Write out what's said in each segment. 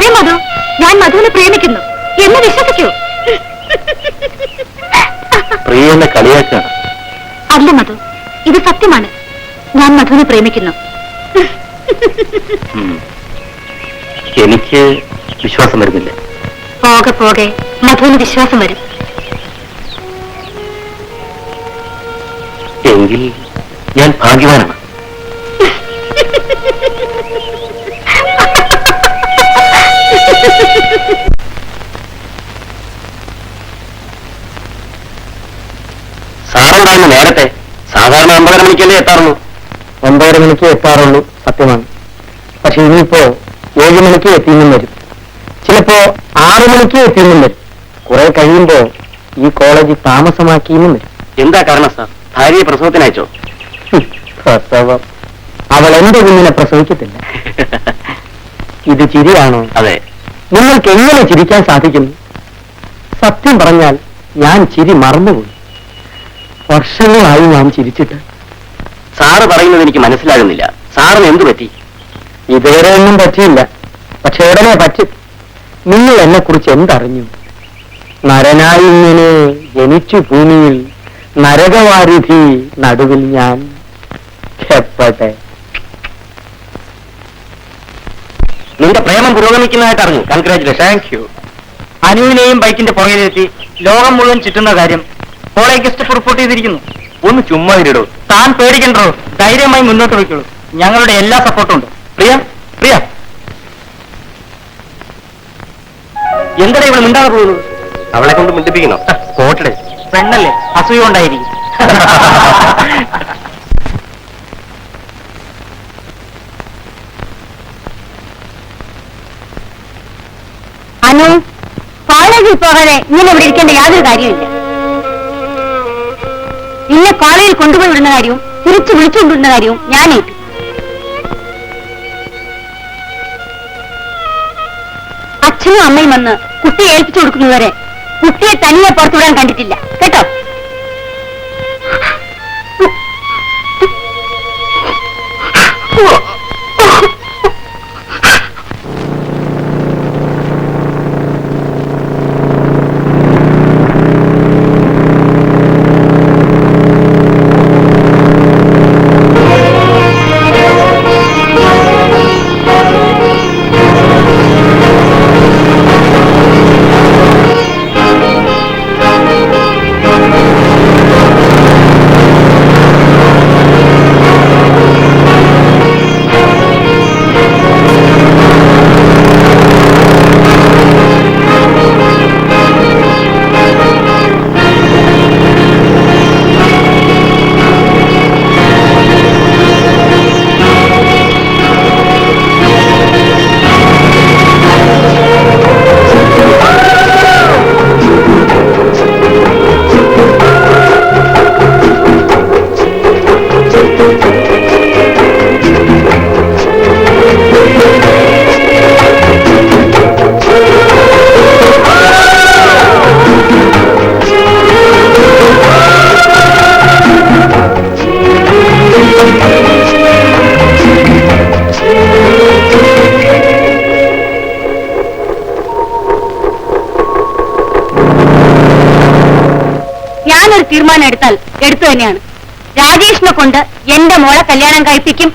അതെ മധു. ഞാൻ മധുവിനെ പ്രേമിക്കുന്നു. എന്ന് വിശ്വസിക്കൂ. പ്രിയെന്നെ കളിയാക്കാണ്. അല്ല മധു. ഇത് സത്യമാണ്. ഞാൻ മധുവിനെ പ്രേമിക്കുന്നു. എനിക്ക് വിശ്വാസം വരുന്നില്ല. പോകെ പോകെ. മധുവിന് വിശ്വാസം വരും. എങ്കിൽ ഞാൻ ഭാഗ്യവാനാണ് സാറുണ്ടായിരുന്നു നേരത്തെ സാധാരണ ഒമ്പതര മണിക്കല്ലേ എത്താറുള്ളൂ. ഒമ്പതര മണിക്ക് എത്താറുള്ളൂ സത്യമാണ്. പക്ഷെ ഇനിയിപ്പോ ഏഴ് മണിക്ക് എത്തിയെന്നും വരും. ചിലപ്പോ ആറു മണിക്ക് എത്തിയെന്നും വരും. കുറെ കഴിയുമ്പോ ഈ കോളേജ് താമസമാക്കിയെന്നും വരും. എന്താ കാരണം സാർ? ഭാര്യയെ പ്രസവത്തിനയച്ചോ പ്രസവം. അവൾ എന്റെ കുഞ്ഞിനെ പ്രസവിക്കത്തില്ല. ഇത് ചിരിയാണോ? അതെ. നിങ്ങൾക്ക് എങ്ങനെ ചിരിക്കാൻ സാധിക്കുന്നു സത്യം പറഞ്ഞാൽ ഞാൻ ചിരി മറന്നുപോയി. വർഷങ്ങളായി ഞാൻ ചിരിച്ചിട്ട് സാറ് പറയുന്നത് എനിക്ക് മനസ്സിലാകുന്നില്ല. സാറിന് എന്തു പറ്റി? ഇതുവരെ ഒന്നും പറ്റിയില്ല. പക്ഷെ ഉടനെ പറ്റി. നിങ്ങൾ എന്നെ കുറിച്ച് എന്തറിഞ്ഞു? നരനായി ഇങ്ങനെ ജനിച്ചു ഭൂമിയിൽ നരകവാരിധി നടുവിൽ ഞാൻ എപ്പട്ടെ. നിന്റെ പ്രേമം പുരോഗമിക്കുന്നതായിട്ട് അറിഞ്ഞു. കൺഗ്രാചുലേഷൻ താങ്ക് യു അനുവിനെയും ബൈക്കിന്റെ പുറകിലെത്തി ലോകം മുഴുവൻ ചുറ്റുന്ന കാര്യം കോളേജ് ഗസ്റ്റ് റിപ്പോർട്ട് ചെയ്തിരിക്കുന്നു. ഒന്ന് ചുമ്മാ ഇരിടോ. താൻ പേടിക്കണ്ടോ? ധൈര്യമായി മുന്നോട്ട് വയ്ക്കുള്ളൂ ഞങ്ങളുടെ എല്ലാ സപ്പോർട്ടും ഉണ്ട്. പ്രിയ പ്രിയ. എന്താ ഇവിടെ മിണ്ടാതെ പോകുന്നത്? അവളെ കൊണ്ട് മിണ്ടിപ്പിക്കണോ? പോട്ടെ. പെണ്ണല്ലേ? അസൂയ കൊണ്ടായിരിക്കും. അനു കോളേജിൽ പോകാതെ ഇങ്ങനെ ഇവിടെ ഇരിക്കേണ്ട യാതൊരു കാര്യമില്ല നിന്നെ കോളേജിൽ കൊണ്ടുപോയി വിടുന്ന കാര്യവും തിരിച്ചു വിളിച്ചുകൊണ്ടിരുന്ന കാര്യവും ഞാനേറ്റു അച്ഛനും അമ്മയും വന്ന് കുട്ടിയെ ഏൽപ്പിച്ചു കൊടുക്കുന്നവരെ കുട്ടിയെ തനിയെ പുറത്തുവിടാൻ കണ്ടിട്ടില്ല. കേട്ടോ? തീരുമാനം എടുത്താൽ എടുത്തു തന്നെയാണ്. രാജേഷിനെ കൊണ്ട് എന്റെ മോളെ കല്യാണം കഴിപ്പിക്കും.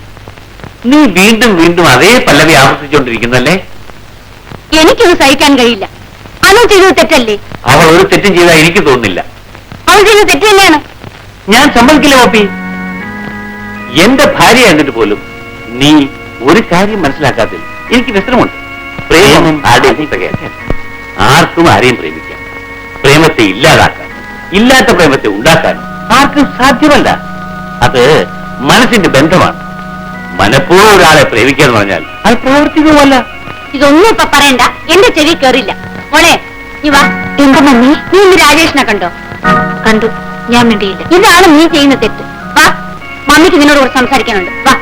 നീ വീണ്ടും വീണ്ടും അതേ പല്ലവി ആവർത്തിച്ചുകൊണ്ടിരിക്കുന്നല്ലേ? എനിക്കത് സഹിക്കാൻ കഴിയില്ല. അവൾ ചെയ്തത് തെറ്റല്ലേ? അവൾ ഒരു തെറ്റും ചെയ്താൽ എനിക്ക് തോന്നുന്നില്ല. അവൾ ചെയ്തത് തെറ്റ് തന്നെയാണ് ഞാൻ സമ്മതിക്കില്ല ഓപ്പി എന്റെ ഭാര്യ എന്നിട്ട് പോലും നീ ഒരു കാര്യം മനസ്സിലാക്കാത്തിൽ എനിക്ക് വിശ്രമുണ്ട് പ്രേമം ആർക്കും ആരെയും പ്രേമിക്കാം. പ്രേമത്തെ ഇല്ലാതാക്കാൻ ഇല്ലാത്ത പ്രേമത്തെ ഉണ്ടാക്കാൻ ആർക്കും സാധ്യമല്ല. അത് മനസ്സിന്റെ ബന്ധമാണ്. മനഃപൂർവം ഒരാളെ പ്രേമിക്കുക എന്ന് പറഞ്ഞാൽ അത് പ്രവർത്തിക്കുമല്ല ഇതൊന്നും ഇപ്പൊ പറയണ്ട. എന്റെ ചെവി കേറില്ല. മോളെ നീ വാ. എന്താ മമ്മി? നീ ഇന്ന് രാജേഷിനെ കണ്ടോ? കണ്ടു. ഞാൻ വേണ്ടിയില്ല ഇതാണ് നീ ചെയ്യുന്ന തെറ്റ്. വാ. മമ്മിക്ക് നിന്നോട് കുറച്ച് സംസാരിക്കാനുണ്ട്. വാ.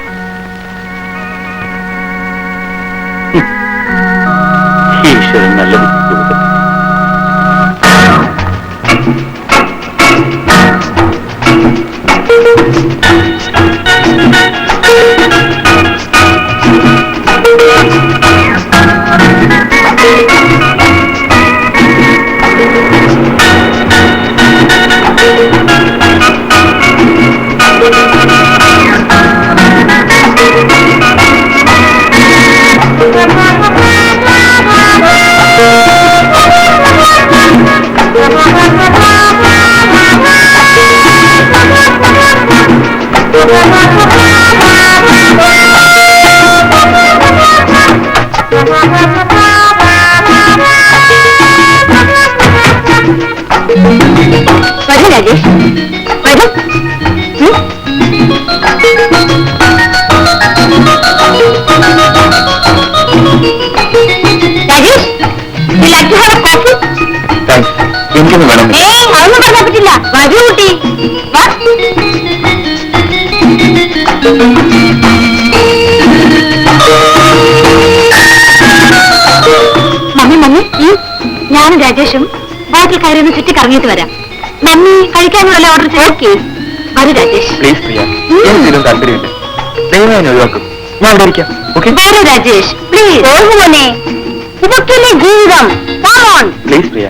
എനിക്കൊന്ന് വേണം ഏയ് അതൊന്നും പറഞ്ഞാൽ പറ്റില്ല. വരൂ കുട്ടി. വാ. മമ്മി മമ്മി ഉം. ഞാനും രാജേഷും ബാക്കിൽ കയറി ഒന്ന് ചുറ്റി കറങ്ങിയിട്ട് വരാം. മമ്മി കഴിക്കാനുള്ള ഓർഡർ ചെയ്തോക്കെ വരൂ രാജേഷ്. പ്ലീസ് പ്രിയ. എനിക്കിതിലും താല്പര്യമില്ല. ദയവായി എന്നെ ഒഴിവാക്കും. ഞാൻ അവിടെ ഇരിക്കാം. ഓക്കെ? വരൂ രാജേഷ്. പ്ലീസ് ഇതൊക്കെയല്ലേ ജീവിതം. പ്ലീസ് പ്രിയ.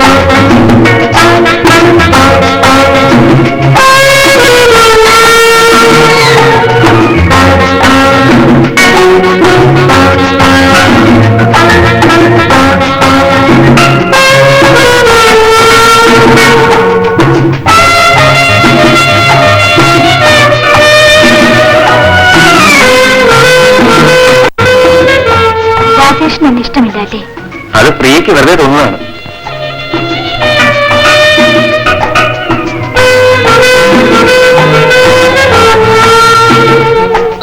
പ്രിയക്ക് വെറുതെ തോന്നുന്നതാണ്.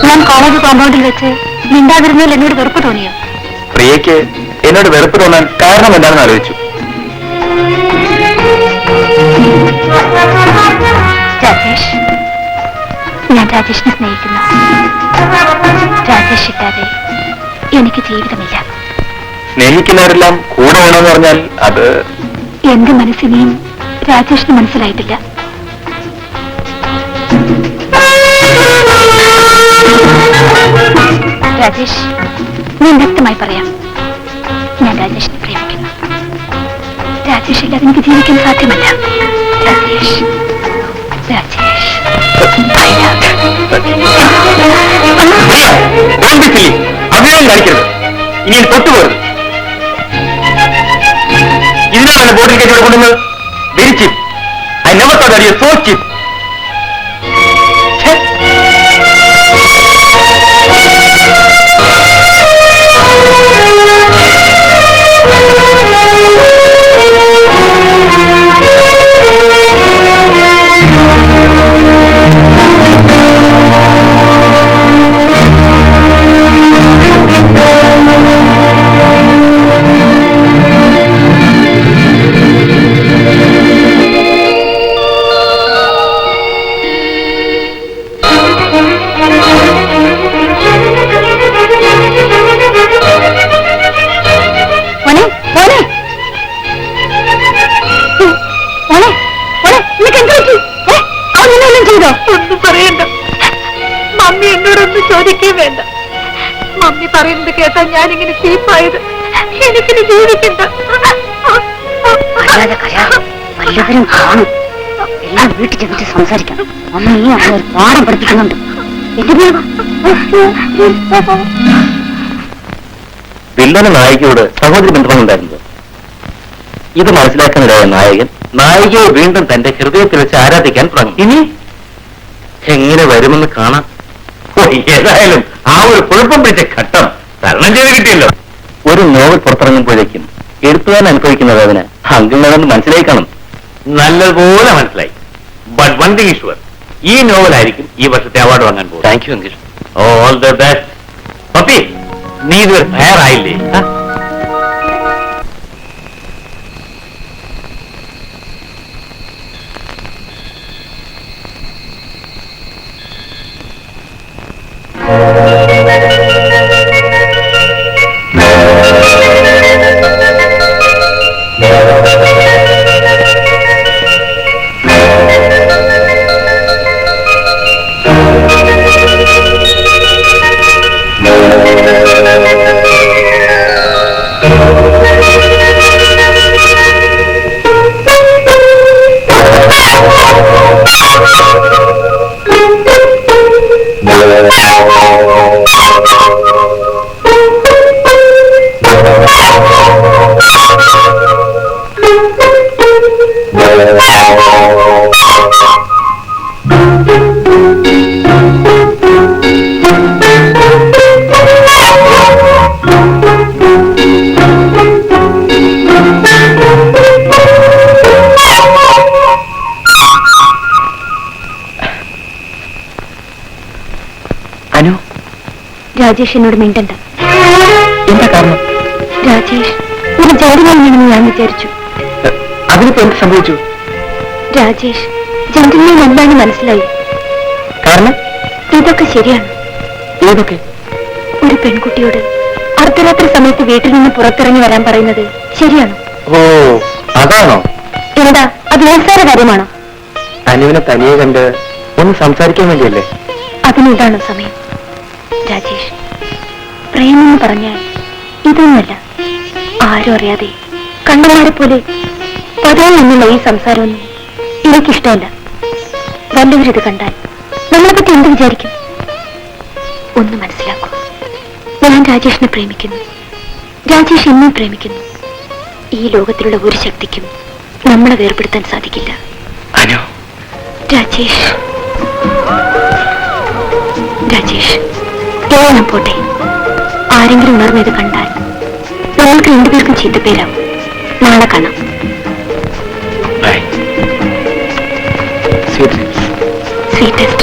ഞാൻ കോളേജ് കോമ്പൗണ്ടിൽ വെച്ച് മിണ്ടാതിരുന്നതിൽ എന്നോട് വെറുപ്പ് തോന്നിയോ? പ്രിയക്ക് എന്നോട് വെറുപ്പ് തോന്നാൻ കാരണം എന്താണെന്ന് ആലോചിച്ചു. രാജേഷ് ഞാൻ രാജേഷിനെ സ്നേഹിക്കുന്നു. രാജേഷ് ഇല്ലാതെ എനിക്ക് ജീവിതമില്ല. സ്നേഹിക്കുന്നവരെല്ലാം കൂടെ വേണമെന്ന് പറഞ്ഞാൽ അത് എന്റെ മനസ്സിനെയും രാജേഷിന് മനസ്സിലായിട്ടില്ല രാജേഷ് ഞാൻ വ്യക്തമായി പറയാം ഞാൻ രാജേഷിനെ പ്രേമിക്കുന്നു രാജേഷ് ഇല്ലാതെ എനിക്ക് ജീവിക്കാൻ സാധ്യമല്ല രാജേഷ് രാജേഷ്. അഭിനയം കാണിക്കരുത് ഇനി തൊട്ടുപോകരുത് ഇതിനാണ് ബോർഡിൽ കയറ്റി കൊടുക്കുന്നത് വെരി ഐ നെവർ തോട്ട് അറിയ സോ ചീപ്പ് നിന്നെല്ലാം ചെയ്തോ? ഒന്നും പറയണ്ട. മമ്മി എന്നോടൊന്നും ചോദിക്കേ വേണ്ട. മമ്മി പറയുന്നത് കേട്ടാ ഞാനിങ്ങനെ ചീപ്പായത്. എനിക്കിനി ജീവിക്കണ്ട. വല്ലവരും കാണും. എല്ലാം വീട്ടിൽ ചെന്നിട്ട് സംസാരിക്കാം. ഈ അവനെ ഒരു പാഠം പഠിപ്പിക്കുന്നുണ്ട്. വില്ലന നായികയോട് സഹോദരി ബന്ധമുണ്ടായിരുന്നു ഇത് മനസ്സിലാക്കാനിടയായ നായകൻ നായികയെ വീണ്ടും തന്റെ ഹൃദയത്തിൽ വെച്ച് ആരാധിക്കാൻ തുടങ്ങി. ഇനി? എങ്ങനെ വരുമെന്ന് കാണാം. ഏതായാലും ആ ഒരു കുഴപ്പം പിടിച്ച ഘട്ടം തരണം ചെയ്ത് കിട്ടിയല്ലോ. ഒരു നോവൽ പുറത്തിറങ്ങുമ്പോഴേക്കും എഴുത്തുകാരൻ അനുഭവിക്കുന്ന വേദന അങ്കിളിനതെന്ന് മനസ്സിലായി കാണും നല്ലതുപോലെ മനസ്സിലായി. ബട്ട് വൺ തിങ് ഈശ്വർ ഈ നോവലായിരിക്കും ഈ വർഷത്തെ അവാർഡ് വാങ്ങാൻ പോകും thank you uncle. All the best puppy നീ ഇതുവരെ തയ്യാറായില്ലേ? രാജേഷ് എന്നോട് മിണ്ടണ്ട. എന്താ കാരണം? രാജേഷ് ഒരു ജന്തുവാണെന്ന് ഞാൻ വിചാരിച്ചു. അതിനിപ്പോ എന്ത് സംഭവിച്ചു? രാജേഷ് ജന്തുവിനെ എന്താണ് മനസ്സിലായി. കാരണം? ഇതൊക്കെ ശരിയാണ്. ഏതൊക്കെ? ഒരു പെൺകുട്ടിയോട് അർദ്ധരാത്രി സമയത്ത് വീട്ടിൽ നിന്ന് പുറത്തിറങ്ങി വരാൻ പറയുന്നത് ശരിയാണ്? ഓ അതാണോ? എന്താ അത് നിസ്സാര കാര്യമാണോ? അനുവിനെ തനിയെ കണ്ട് ഒന്ന് സംസാരിക്കാൻ വേണ്ടിയല്ലേ? അതിനിതാണോ സമയം. രാജേഷ് പ്രേമെന്ന് പറഞ്ഞാൽ ഇതൊന്നുമല്ല. ആരും അറിയാതെ കണ്ണുമാരെ പോലെ പതിവ് എന്നുള്ള ഈ സംസാരമൊന്നും എനിക്കിഷ്ടമല്ല. വല്ലവരിത് കണ്ടാൽ നമ്മളെ പറ്റി എന്ത് വിചാരിക്കും? ഒന്ന് മനസ്സിലാക്കൂ. ഞാൻ രാജേഷിനെ പ്രേമിക്കുന്നു. രാജേഷ് എന്നെ പ്രേമിക്കുന്നു. ഈ ലോകത്തിലുള്ള ഒരു ശക്തിക്കും നമ്മളെ വേർപെടുത്താൻ സാധിക്കില്ല. രാജേഷ്. രാജേഷ്. പോട്ടെ. ആരെങ്കിലും ഉണർന്നത് കണ്ടാൽ നമ്മൾക്ക് രണ്ടുപേർക്കും ചീത്തപ്പേരാവും. നാളെ കാണാം. സ്വീറ്റ്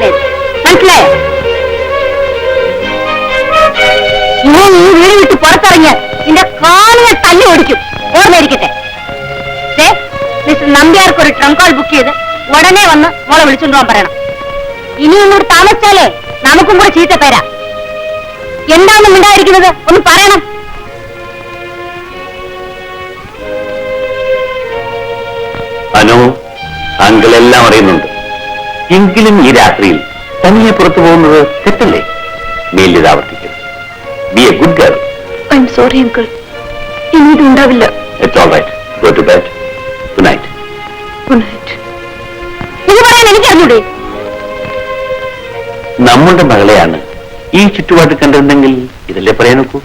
സ്ഥലമല്ലേ മനസ്സിലായോ? ഇനി നീ വീട് വിട്ട് പുറത്തിറങ്ങിയാൽ നിന്റെ കാലിനെ തല്ലി ഓടിക്കും. ഓർമ്മയിരിക്കട്ടെ മിസ്റ്റർ നമ്പ്യാർക്ക് ഒരു ട്രം കോൾ ബുക്ക് ചെയ്ത് ഉടനെ വന്ന് മോളെ വിളിച്ചുകൊണ്ടുപോകാൻ പറയണം. ഇനി ഒന്നുകൂടി താമസിച്ചാലേ നമുക്കും കൂടെ ചീത്ത പേരാ. എന്താണ് മിണ്ടായിരിക്കുന്നത് ഒന്ന് പറയണം. അനു അങ്കിളെല്ലാം അറിയുന്നുണ്ട്. എങ്കിലും ഈ രാത്രിയിൽ തനിയെ പുറത്തു പോകുന്നത് തെറ്റല്ലേ? മേലിത് ആവർത്തിക്കും. Be a good girl I'm sorry uncle ഇനി ഇതുണ്ടാവില്ല it's all right go to bed good night good night ഇത് പറയാൻ എനിക്കറിഞ്ഞൂടെ നമ്മുടെ മകളെയാണ് ഈ ചുറ്റുപാട് കണ്ടിരുന്നെങ്കിൽ ഇതല്ലേ പറയാൻ നോക്കൂ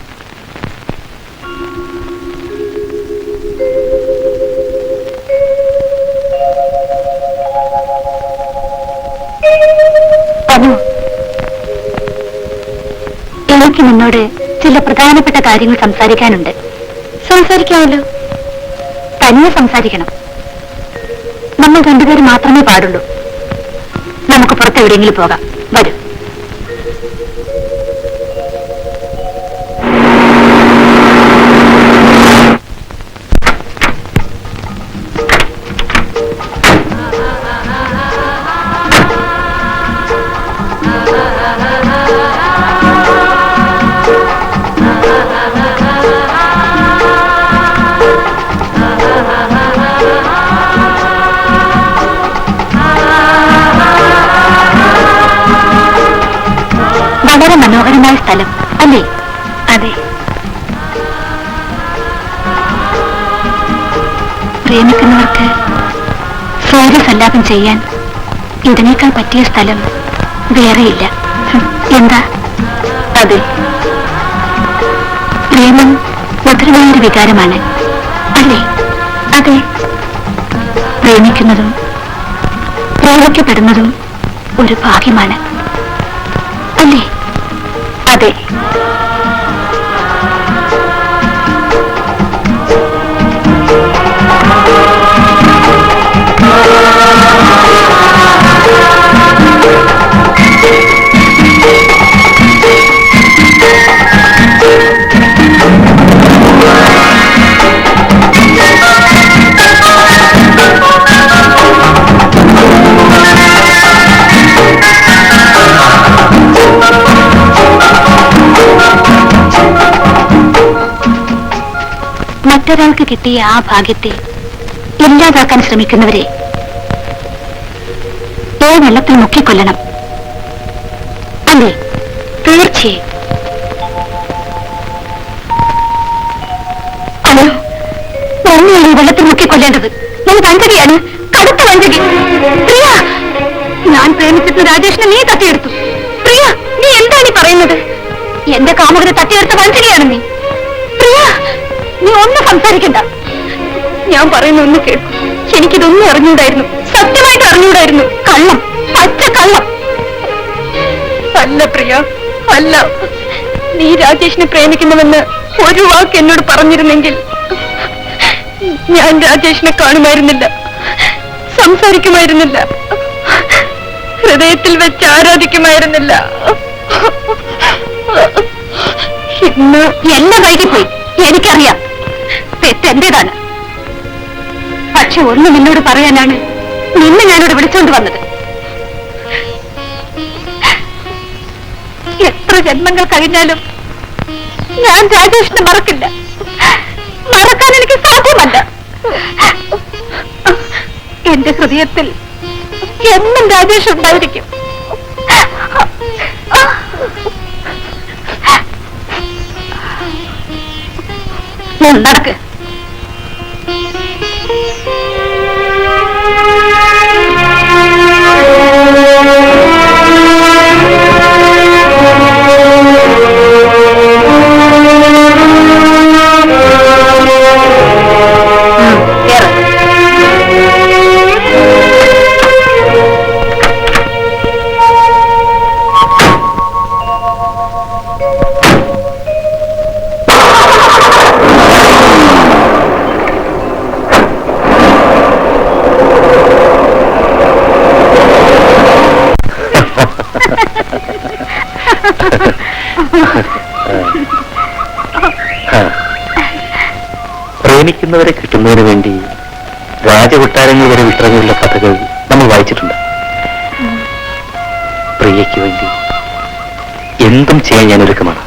എനിക്ക് നിന്നോട് ചില പ്രധാനപ്പെട്ട കാര്യങ്ങൾ സംസാരിക്കാനുണ്ട്. സംസാരിക്കാമല്ലോ. തനിയെ സംസാരിക്കണം. നമ്മൾ രണ്ടുപേരും മാത്രമേ പാടുള്ളൂ. നമുക്ക് പുറത്ത് എവിടെയെങ്കിലും പോകാം. വരൂ. സ്ഥലം അല്ലേ? അതെ. പ്രേമിക്കുന്നവർക്ക് സൂര്യസല്ലാപം ചെയ്യാൻ ഇതിനേക്കാൾ പറ്റിയ സ്ഥലം വേറെയില്ല. എന്താ? അതെ. പ്രേമം മധുരമായ ഒരു വികാരമാണ് അല്ലേ? അതെ. പ്രേമിക്കുന്നതും പ്രേമിക്കപ്പെടുന്നതും ഒരു ഭാഗ്യമാണ് അല്ലേ? മറ്റൊരാൾക്ക് കിട്ടിയ ആ ഭാഗ്യത്തെ ഇല്ലാതാക്കാൻ ശ്രമിക്കുന്നവരെ ഏ വെള്ളത്തിൽ മുക്കിക്കൊല്ലണം. അല്ലേ? തീർച്ചയായും. പ്രിയ ഞാൻ പ്രേമിച്ചിട്ട് നീ പ്രിയ നീ എന്താണ് പറയുന്നത്? എന്റെ കാമുകനെ തട്ടിയെടുത്ത വഞ്ചകയാണ് നീ. പ്രിയ നീ ഒന്നും സംസാരിക്കണ്ട. ഞാൻ പറയുന്ന ഒന്ന് കേൾക്കും. എനിക്കിതൊന്നും അറിഞ്ഞൂടായിരുന്നു. സത്യമായിട്ട് അറിഞ്ഞൂടായിരുന്നു. കള്ളം. പച്ച കള്ളം. അല്ല പ്രിയ അല്ല. നീ രാജേഷിനെ പ്രേമിക്കുന്നുവെന്ന് ഒരു വാക്ക് എന്നോട് പറഞ്ഞിരുന്നെങ്കിൽ ഞാൻ രാജേഷിനെ കാണുമായിരുന്നില്ല. സംസാരിക്കുമായിരുന്നില്ല. ഹൃദയത്തിൽ വെച്ച് ആരാധിക്കുമായിരുന്നില്ല. ഇന്ന് എന്നെ വൈകിപ്പോയി എനിക്കറിയാം. തെറ്റെന്റേതാണ്. പക്ഷെ ഒന്നും എന്നോട് പറയാനാണ് നിന്നെ ഞാനിവിടെ വിളിച്ചുകൊണ്ട് വന്നത്. എത്ര ജന്മങ്ങൾ കഴിഞ്ഞാലും ഞാൻ രാജേഷിനെ മറക്കില്ല. മറക്കാൻ എനിക്ക് സാധ്യമല്ല. എന്റെ ഹൃദയത്തിൽ എന്നും രാജേഷ് ഉണ്ടായിരിക്കും. നടക്ക്. പ്രേമിക്കുന്നവരെ കിട്ടുന്നതിന് വേണ്ടി രാജകൊട്ടാരങ്ങൾ വരെ വിട്ടിറങ്ങിയുള്ള കഥകൾ നമ്മൾ വായിച്ചിട്ടുണ്ട്. പ്രിയയ്ക്ക് വേണ്ടി എന്തും ചെയ്യാൻ ഞാൻ ഒരുക്കമാണ്.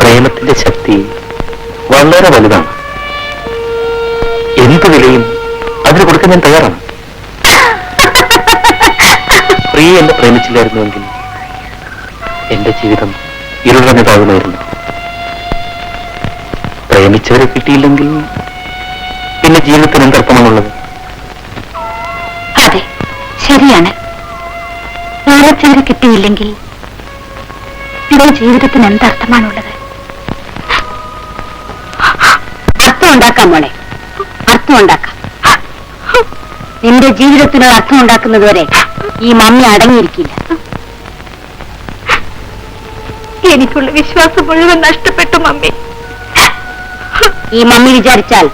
പ്രേമത്തിന്റെ ശക്തി വളരെ വലുതാണ്. എന്ത് വിലയും അതിന് കൊടുക്കാൻ ഞാൻ തയ്യാറാണ്. പ്രേമിച്ചില്ലായിരുന്നുവെങ്കിൽ എന്റെ ജീവിതം ഇരുളഞ്ഞതാകുമായിരുന്നു പ്രേമിച്ചവരെ കിട്ടിയില്ലെങ്കിൽ പിന്നെ ജീവിതത്തിന് എന്തർത്ഥമാണുള്ളത് അതെ ശരിയാണ്. പ്രേമിച്ചവരെ കിട്ടിയില്ലെങ്കിൽ പിന്നെ ജീവിതത്തിന് എന്തർത്ഥമാണുള്ളത് അർത്ഥം ഉണ്ടാക്കാം മോളെ. അർത്ഥം ഉണ്ടാക്കാം. നിന്റെ ജീവിതത്തിന് അർത്ഥം ഉണ്ടാക്കുന്നത് വരെ ഈ മമ്മി അടങ്ങിയിരിക്കില്ല. എനിക്കുള്ള വിശ്വാസം മുഴുവൻ നഷ്ടപ്പെട്ടു മമ്മി. ഈ മമ്മി വിചാരിച്ചാൽ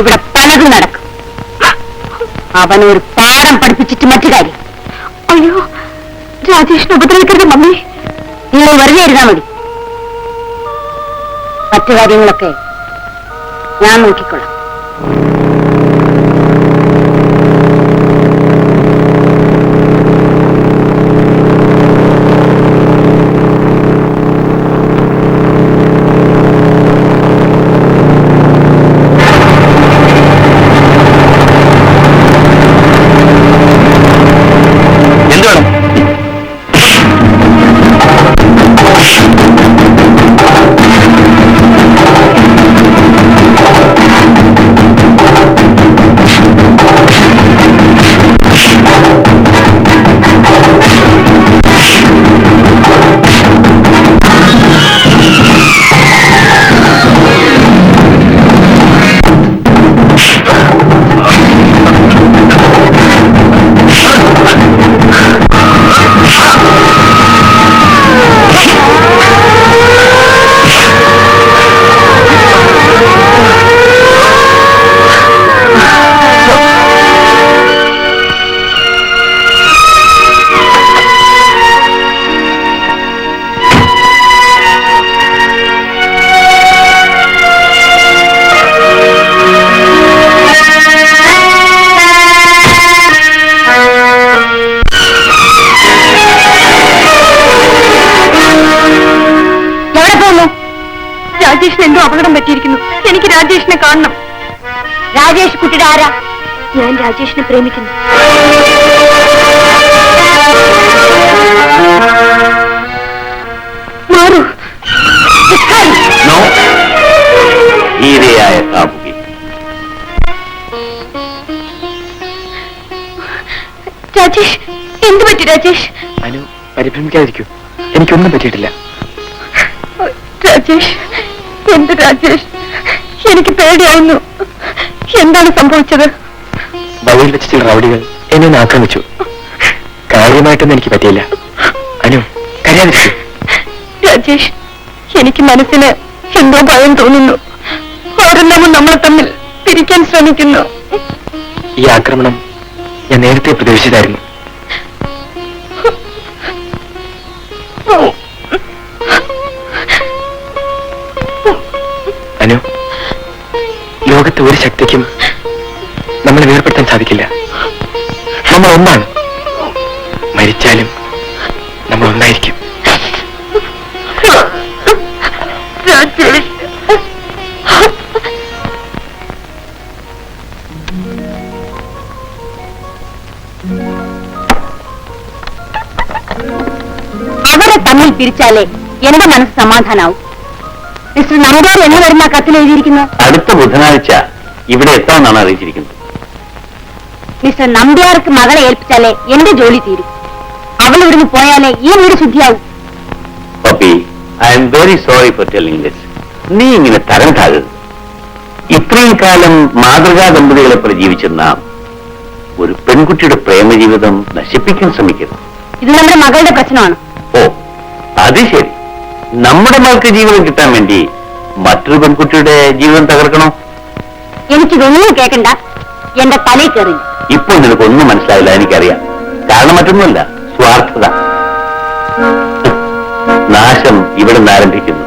ഇവിടെ പലതും നടക്കും. അവനൊരു പാഠം പഠിപ്പിച്ചിട്ട് മറ്റു കാര്യം. അയ്യോ രാജേഷിനെ ഉപദ്രവിക്കരുത് മമ്മി. നിങ്ങൾ വെറുതെ ഇരുന്നാ മതി. മറ്റു കാര്യങ്ങളൊക്കെ ഞാൻ നോക്കിക്കൊള്ളാം. രാജേഷ് കുട്ടിയുടെ ആരാ? ഞാൻ രാജേഷിനെ പ്രേമിക്കുന്നു. മാറൂ. കാമുകി. രാജേഷ് എന്ത് പറ്റി രാജേഷ്? അനു പരിഭ്രമിക്കാതിരിക്കൂ. എനിക്കൊന്നും പറ്റിയിട്ടില്ല. രാജേഷ് എന്ത് രാജേഷ്? എനിക്ക് പേടിയാവുന്നു. എന്താണ് സംഭവിച്ചത്? വഴിയിൽ വെച്ച് ചില റൗഡികൾ എന്നെ ഒന്ന് ആക്രമിച്ചു. കാര്യമായിട്ടൊന്നും എനിക്ക് പറ്റിയില്ല. അനു കരയാതിരിക്കൂ. രാജേഷ് എനിക്ക് മനസ്സിന് എന്തോ ഭയം തോന്നുന്നു. അവരെല്ലാം നമ്മളെ തമ്മിൽ പിരിക്കാൻ ശ്രമിക്കുന്നു. ഈ ആക്രമണം ഞാൻ നേരത്തെ പ്രതീക്ഷിച്ചതായിരുന്നു. തമ്മിൽ എന്റെ മനസ്സ് സമാധാനാവും. മിസ്റ്റർ നമ്പൂർ എന്ന് വരുന്ന കത്തിൽ എഴുതിയിരിക്കുന്നു? അടുത്ത ബുധനാഴ്ച ഇവിടെ എത്താമെന്നാണ് അറിയിച്ചിരിക്കുന്നത്. മിസ്റ്റർ നമ്പ്യാർക്ക് മകളെ ഏൽപ്പിച്ചാലേ എന്റെ ജോലി തീരും. അവൾ ഇവിടുന്ന് പോയാലേ ഈ വീട് ശുദ്ധിയാവും. Puppy I'm very sorry for telling this നീ ഇങ്ങനെ തരം താഴരുത് ഇത്രയും കാലം മാതൃകാ ദമ്പതികളെ പോലെ ജീവിച്ച നാം ഒരു പെൺകുട്ടിയുടെ പ്രേമജീവിതം നശിപ്പിക്കാൻ ശ്രമിക്കുന്നു ഇത് നമ്മുടെ മകളുടെ പ്രശ്നമാണ്. അത് ശരി നമ്മുടെ മകൾക്ക് ജീവിതം കിട്ടാൻ വേണ്ടി മറ്റൊരു പെൺകുട്ടിയുടെ ജീവൻ തകർക്കണോ? എനിക്കിതൊന്നും കേൾക്കണ്ട എന്റെ തലയിൽ ഇപ്പൊ ഇപ്പോൾ നിനക്കൊന്നും മനസ്സിലാവില്ല എനിക്കറിയാം. കാരണം മറ്റൊന്നുമല്ല സ്വാർത്ഥത. നാശം ഇവിടെ നിന്ന് ആരംഭിക്കുന്നു.